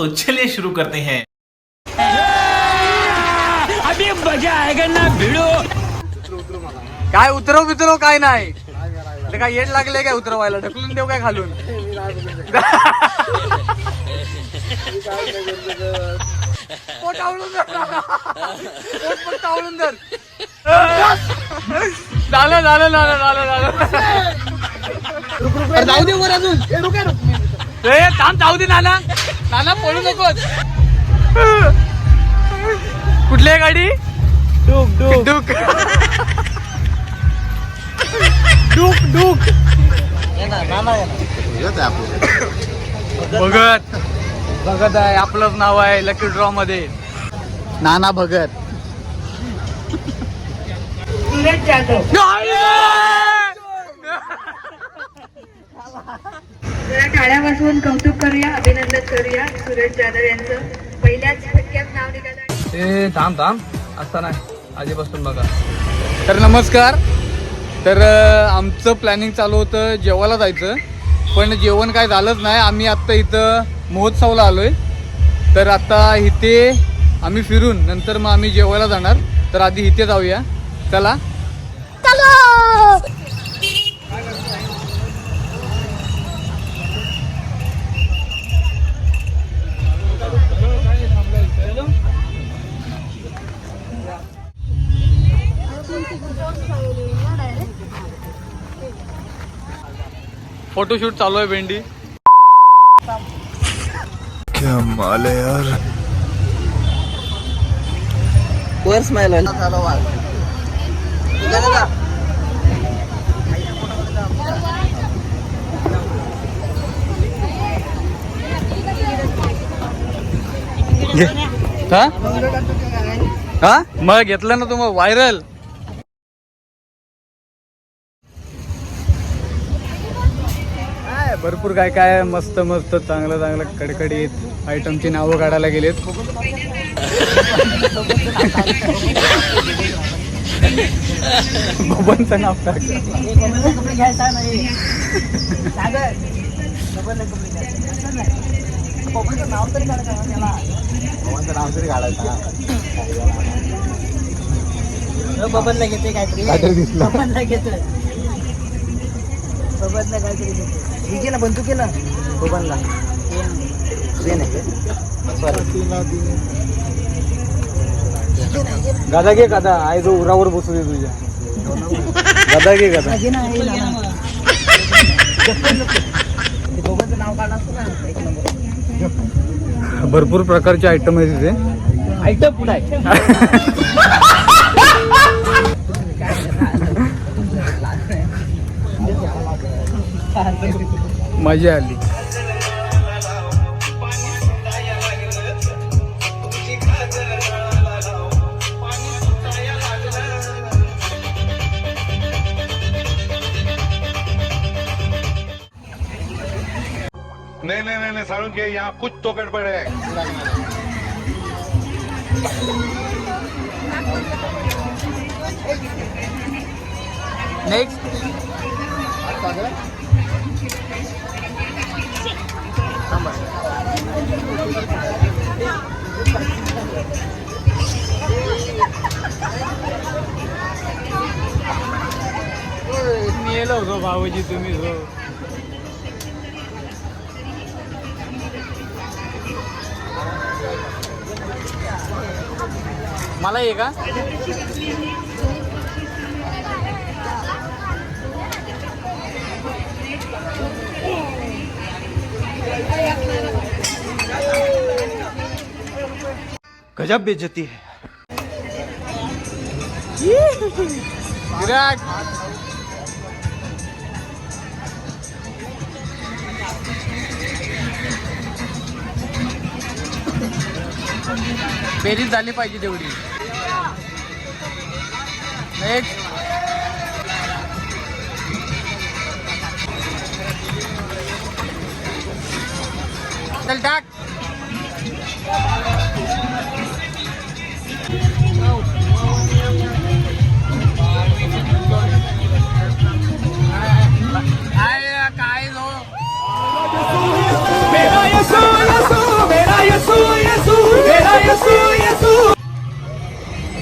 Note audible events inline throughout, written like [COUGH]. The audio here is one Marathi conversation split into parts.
तो चलिए शुरू करते हैं। अभी मज़ा आएगा ना भिडो। काय उतरव बितरव काय नाही. ते काय येड लागले काय उतरवायला ढकलून देऊ काय खालून? पोट आवळून धर. पोट फक्त आवळून धर. झालं झालं झालं झालं झालं. जाऊ दे वर अजून. ए, थांब जाऊ दे नाना. नाना पळू नकोस. कुठली आहे गाडी? डुक डुक. डुक. डुक डुक. भगत भगत आहे आपलंच नाव आहे लकी ड्रॉ मध्ये. नाना भगत. सूरज जाधव जरा टाळ्या वाजवून कौतुक करूया अभिनंदन करूया सुरेश जाधव यांचं. पहिल्याच फटक्यात नाव निघालं ए थांब थांब. असं नाही. आधीपासून बघा. तर नमस्कार. तर आमचं प्लॅनिंग चालू होतं जेवायला जायचं. पण जेवण काय झालंच नाही. आम्ही आत्ता इथं महोत्सवला आलो आहे तर आता इथे आम्ही फिरून नंतर मग आम्ही जेवायला जाणार. तर आधी इथे जाऊया. चला. फोटोशूट चालू आहे भेंडी. क्या माल है यार? वर स्माइल हा? हा? मग घेतलं ना तुम्हाला व्हायरल भरपूर काय काय मस्त मस्त चांगलं चांगलं कडकडीत आयटमची नावं काढायला गेलेत. बबनचं नाव टाक बबनला घेते काहीतरी. बबनला घेतोय. बबनला काहीतरी घेतोय घे ना बंदूक घे ना बबनला दे ना. गादा घे गादा आई जो उरावर बसू दे तुझ्या. गादा घे गादा. ते भरपूर प्रकारचे आयटम आहेत तिथे आयटम पुढे [LAUGHS] मजा आली. नहीं नहीं नहीं नहीं सारुण के यहाँ कुछ तो गड़बड़ है। नेक्स्ट नेलं होतो भाऊजी तुम्ही हो मला ये का? गजब बेचती है। विराट। बेरीज झाली पाहिजे तेवढी. Next Turtle duck.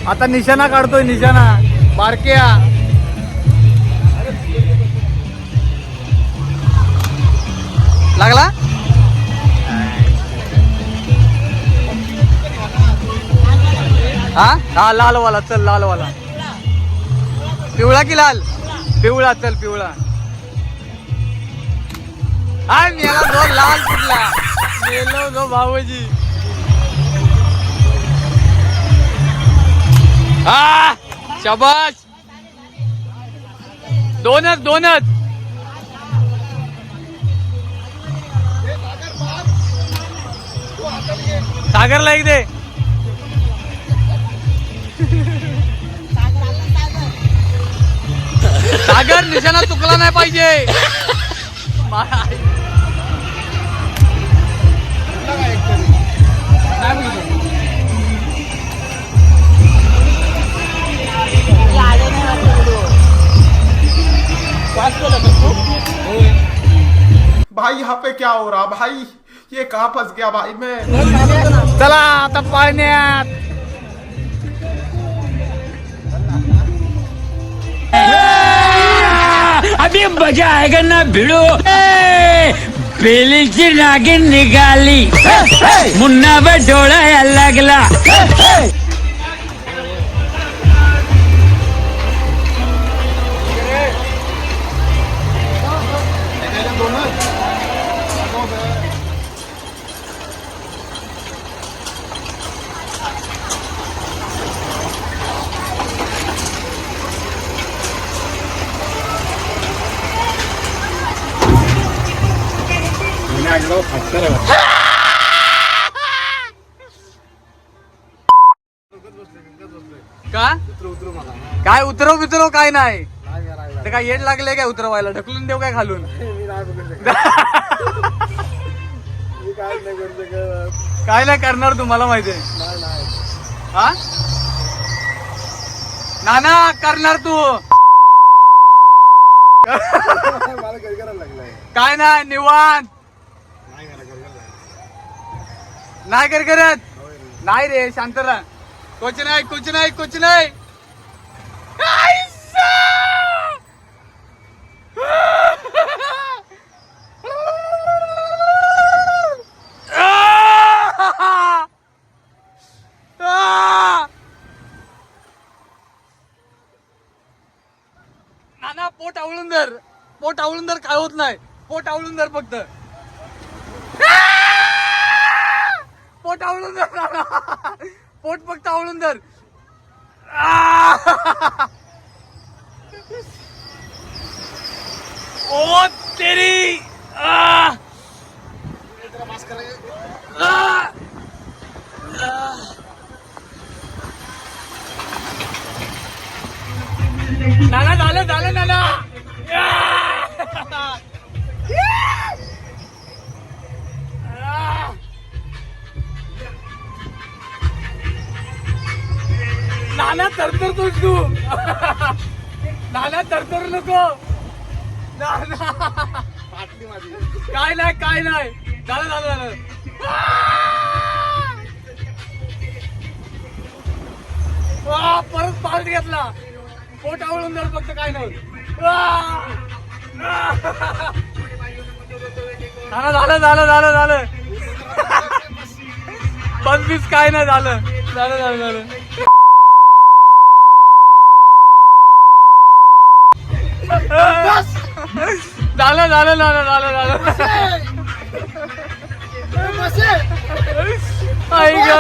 आता निशाणा काढतोय निशाणा बारक्या लागला हा? हा लाल वाला चल लाल वाला पिवळा की लाल? पिवळा चल पिवळा. हा मेला जो लाल कुठला मेलो जो भाऊजी. हा शबाश दोनच दोनच. सागरला एक दे. सागर निशाणा चुकला नाही पाहिजे. भाई यहाँ पे क्या हो रहा? भाई ये कहाँ फंस गया भाई मैं? चला आता पाळण्यात. अभी मजा आएगा ना भिड़ो। बेलीची नागिन निघाली मुन्नावर डोळा लागला का? काय उतरव बितरव काय नाही. ते काय येड लागले काय उतरवायला? ढकलून देऊ काय खालून? काय नाही करणार तुम्हाला माहिती हा? नाना करणार तू. [LAUGHS] काय नाही निवांत. नाही कर करत. नाही रे शांत राह. कुछ नाही कुछ नाही कुछ नाही. नाना पोट आवळून धर. पोट आवळून धर काय होत नाही. पोट आवळून धर फक्त पोट आवळून धर पोट फक्त आवळून धर. ओ तेरी. आ! नाना झालं झालं नाना. तरतरतोस तू. नाना तरतर नको. नाना. काय नाही काय नाही. झालं झालं झालं. वा, परत पालट घेतला. पोट आवळून धर फक्त काय नाही. नाना झालं झालं झालं झालं. [LAUGHS] पंचवीस काय नाही झालं. झालं झालं झालं. झालं झालं झालं झालं झालं. आई ग.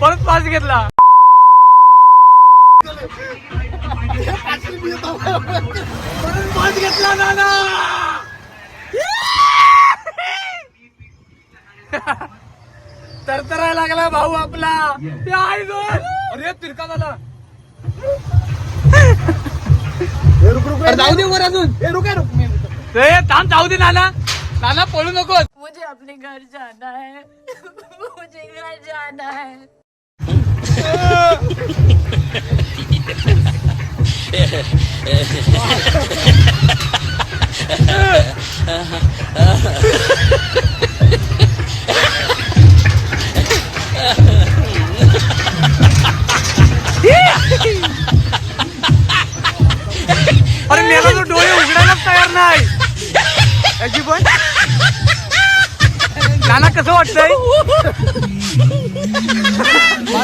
परत पाच घेतला. परत पाच घेतला नाना तरतरायला लागला भाऊ आपला. ते आहे अरे तिरका झाला. जाऊ दे वर अजून. ए, थांब जाऊ दे नाना. नाना पळू नकोस मुझे अपने घर जाना है। मुझे घर जाना है। [LAUGHS] कसं वाटतंय?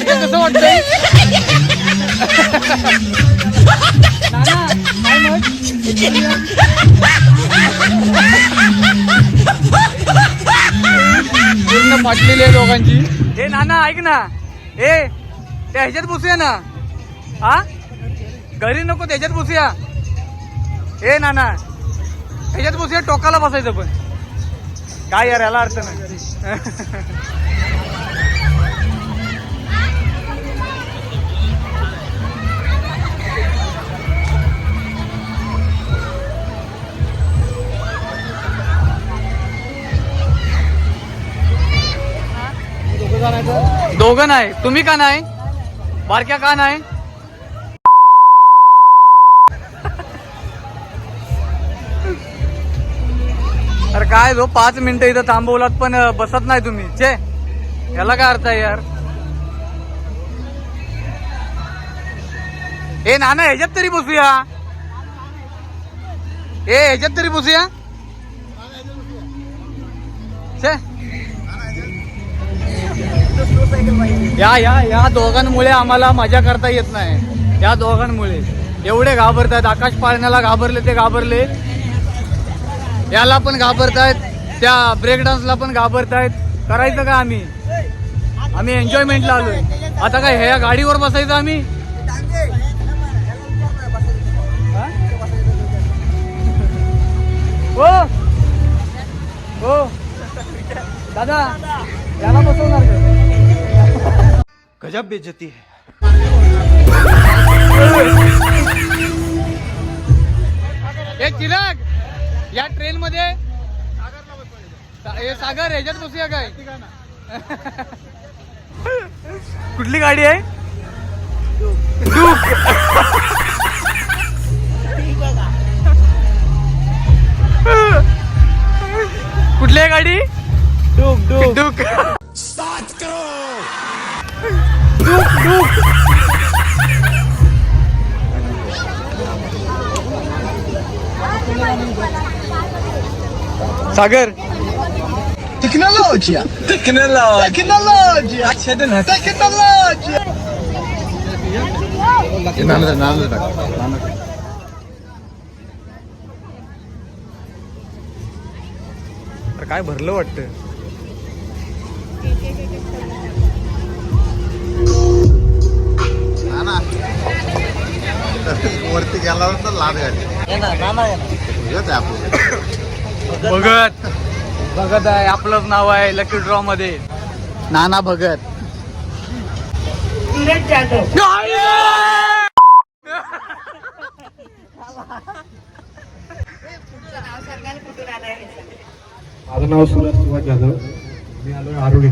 कसं वाटतंय? पूर्ण फाटलेली आहे दोघांची. हे नाना ऐक ना. ए त्या ह्याच्यात बसूया ना. हा घरी नको त्याच्यात बसूया. ए नाना. ह्याच्यात बसूया टोकाला बसायचं पण. काय यार याला अर्थ नाही दोघं नाही. तुम्ही का नाही? बारक्या का नाही? काय जो पाच मिनिटं इथं थांबवलात पण बसत नाही तुम्ही. छे. याला काय अर्थ आहे यार? ए नाना ह्याच्यात तरी बसूया. ए ह्याच्यात तरी बसूया. छे. या या या दोघांमुळे आम्हाला मजा करता येत नाही. या दोघांमुळे. एवढे घाबरतात. आकाश पाळण्याला घाबरले ते घाबरले. याला पण घाबरतायत त्या ब्रेक डान्सला पण घाबरतायत. करायचं का आम्ही? आम्ही एन्जॉयमेंटला आलोय. आता काय ह्या गाडीवर बसायचं आम्ही? हा? हो? दादा याला बसवणार गजब बेइज्जती है। एक चिराग! या ट्रेन मध्ये? हे सागर ह्याच्यात बसूया काय? कुठली गाडी आहे? कुठली आहे गाडी? Duck duck Sagar. Technology technology technology अच्छा दिन है टेक्नोलॉजी अरे काय भरलं वाटतं? वरती गेल्यावर तर लाद गाडी. हेच आहे आपलं. भगत भगत. आहे आपलंच नाव आहे लकी ड्रॉ मध्ये. नाना भगत. सूरज जाधव. माझं नाव सुरज सुभाष जाधव. मी आलो आरोड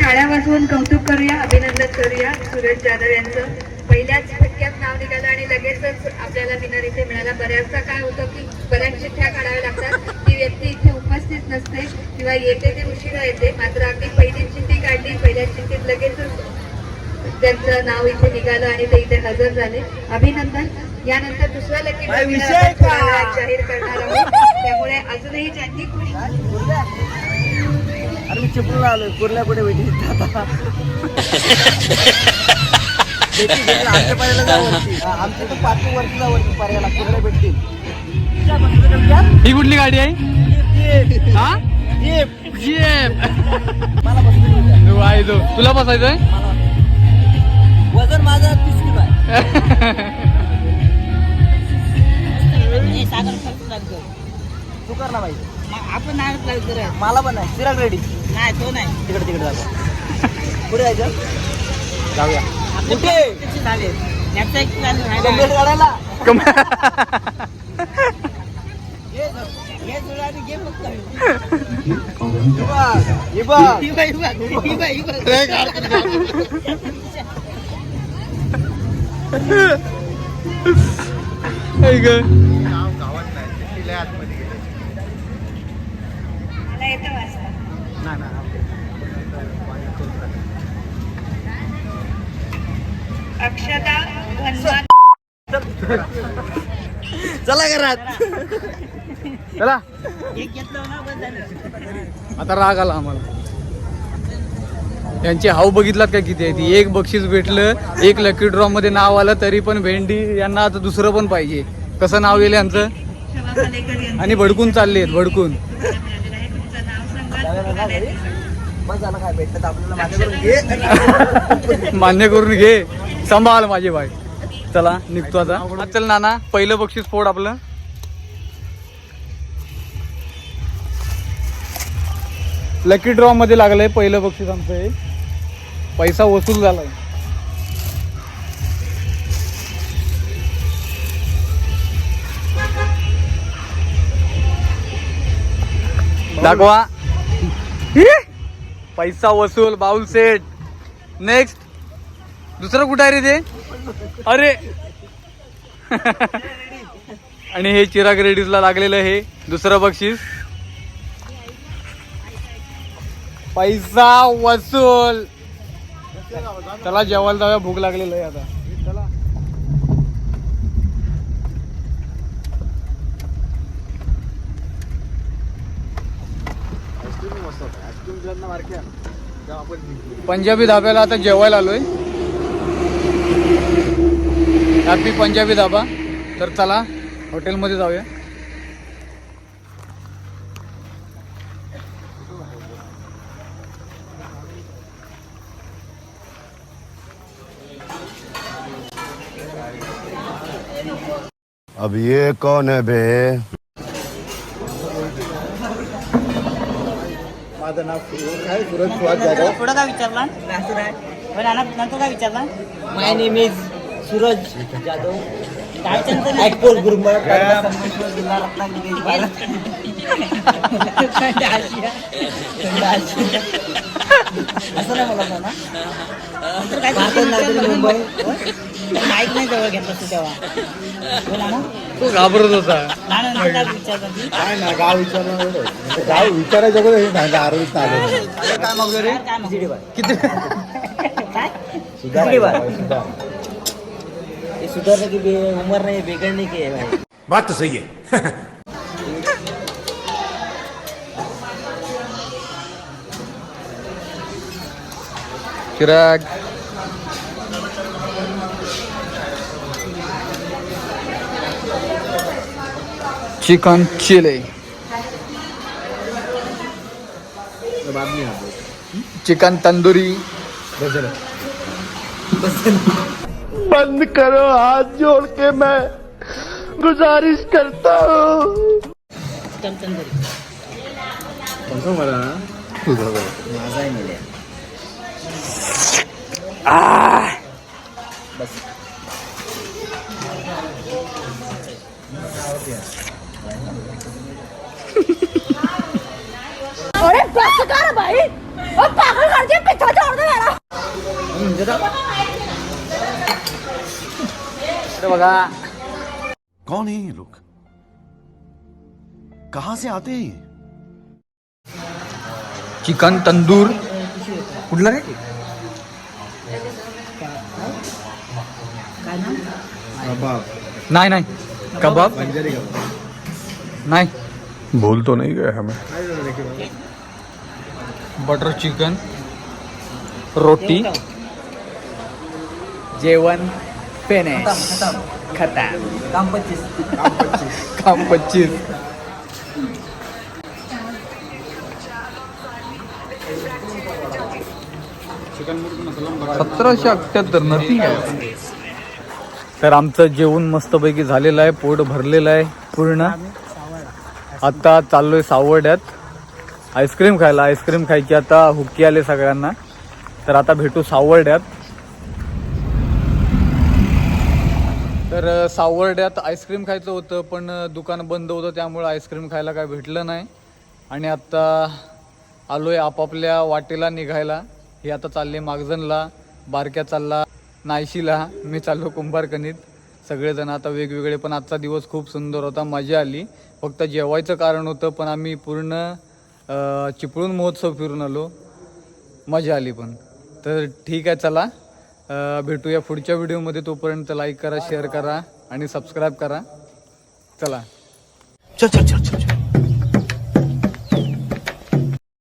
टाळ्या वाजवून कौतुक करूया अभिनंदन करूया सूरज जाधव यांचं. पहिल्याच फटक्यात नाव निघालं आणि लगेचच आपल्याला विनर इथे मिळाला. बऱ्याचदा काय होतं की बऱ्याच चिठ्ठ्या काढाव्या लागतात. ती व्यक्ती इथे उपस्थित नसते किंवा येते ते उशिरा येते. मात्र अगदी पहिली चिठ्ठी काढली पहिल्या चिठ्ठीत लगेचच त्यांचं नाव इथे निघालं आणि ते इथे हजर झाले. अभिनंदन. यानंतर दुसरा लकी जाहीर करणार आहोत. त्यामुळे अजूनही ज्यांनी आलोय कुर्ल्या कुठे भेटी [LAUGHS] [LAUGHS] आमच्या [LAUGHS] हा, आमच्या तर वरती भेटतील. ही कुठली गाडी आहे? हा? तुला बसायचंय? वजन माझं तीस किलो तू कर ना बाई. आपण नाही मला पण नाही. चिराग रेडी नाही तो नाही. तिकडे तिकडे जातो. पुढे जायचं. जाऊया. कुठे? ग. नाव गावात नाही ते किल्ले आतमध्ये गेले मला येतं वाचता अक्षता चला घरात. चला. आता राग आला आम्हाला. यांची हाव बघितलात का किती आहे? ती एक बक्षीस भेटलं एक लकी ड्रॉ मध्ये नाव आलं तरी पण भेंडी यांना आता दुसरं पण पाहिजे. कसं नाव येईल यांचं? आणि भडकून चालले आहेत भडकून काय घे. [LAUGHS] मान्य करून घे. सांभाळ माझे भाई चला निघतो आता. चल नाना पहिलं बक्षीस फोड आपलं. लकी ड्रॉ मध्ये लागलंय पहिलं बक्षीस आमचं हे. पैसा वसूल झालाय. दाखवा. हि! पैसा वसूल बाउल सेट. नेक्स्ट दुसरं कुठं आहे रे ते? अरे. [LAUGHS] आणि हे चिराग रेडीजला लागलेलं हे. दुसरं बक्षीस. पैसा वसूल. त्याला जेवायला जाऊया भूक लागलेलं आहे आता चला पंजाबी धाब्याला आता जेवायला आलोय. हॅपी पंजाबी धाबा. तर चला हॉटेलमध्ये जाऊया. अब ये कौन है बे? पुढं काय विचारला नंतर काय विचारला my name is Suraj Jadhav. Actor group जिल्हा रत्नागिरी [LAUGHS] असं नाही काय मुंबई. माईक नाही जवळ घेतलं तू तेव्हा. बोला ना. तो घाबरत होता. काय विचारलं ती? काय ना गाव विचारणार गाव विचारायचं बरं हे नाही आरोग्य आलं काय मागतो रे काय मग? किती? काय? सुधरने की बे- उम्र नहीं बिगड़ने की है भाई. बात तो सही है Chirag. Chicken chilli. Chicken tandoori. बंद करो हाथ जोड़ के मैं गुजारिश करता हूँ। अरे बस कर भाई। और पागल कर दिया पीछा छोड़ दे मेरा। बघा कौन है ये लोग? कहाँ से आते हैं ये? चिकन तंदूर। कुठला रे नाही नाही। कबाब। नाही. भूल तो नहीं गए हमें। बटर चिकन रोटी जेवण फिनिश खता काम पच्चीस. काम पच्चीस. सतराशे अठ्याहत्तर नथिंग आहे. तर आमचं जेवण मस्तपैकी झालेलं आहे पोट भरलेलं आहे पूर्ण. आता चाललोय सावड्यात. आईस्क्रीम खायला आईस्क्रीम खायची आता हुक्की आले सगळ्यांना. तर आता भेटू सावर्ड्यात तर अ, सावर्ड्यात आईस्क्रीम खायचं होतं पण दुकान बंद होतं त्यामुळे आईस्क्रीम खायला काय भेटलं नाही. आणि आता आलोय आपापल्या वाटेला निघायला. हे आता चालले मागजनला बारक्या चालला नायशीला मी चाललो कुंभारकणीत. सगळेजण आता वेगवेगळे पण आजचा दिवस खूप सुंदर होता मजा आली. फक्त जेवायचं कारण होतं पण आम्ही पूर्ण चिपळूण महोत्सव फिरून आलो. मजा आली पण. तर ठीक आहे चला. भेटूया पुढच्या व्हिडिओमध्ये. तोपर्यंत लाईक करा शेअर करा आणि सबस्क्राईब करा. चला चल चल चल चल.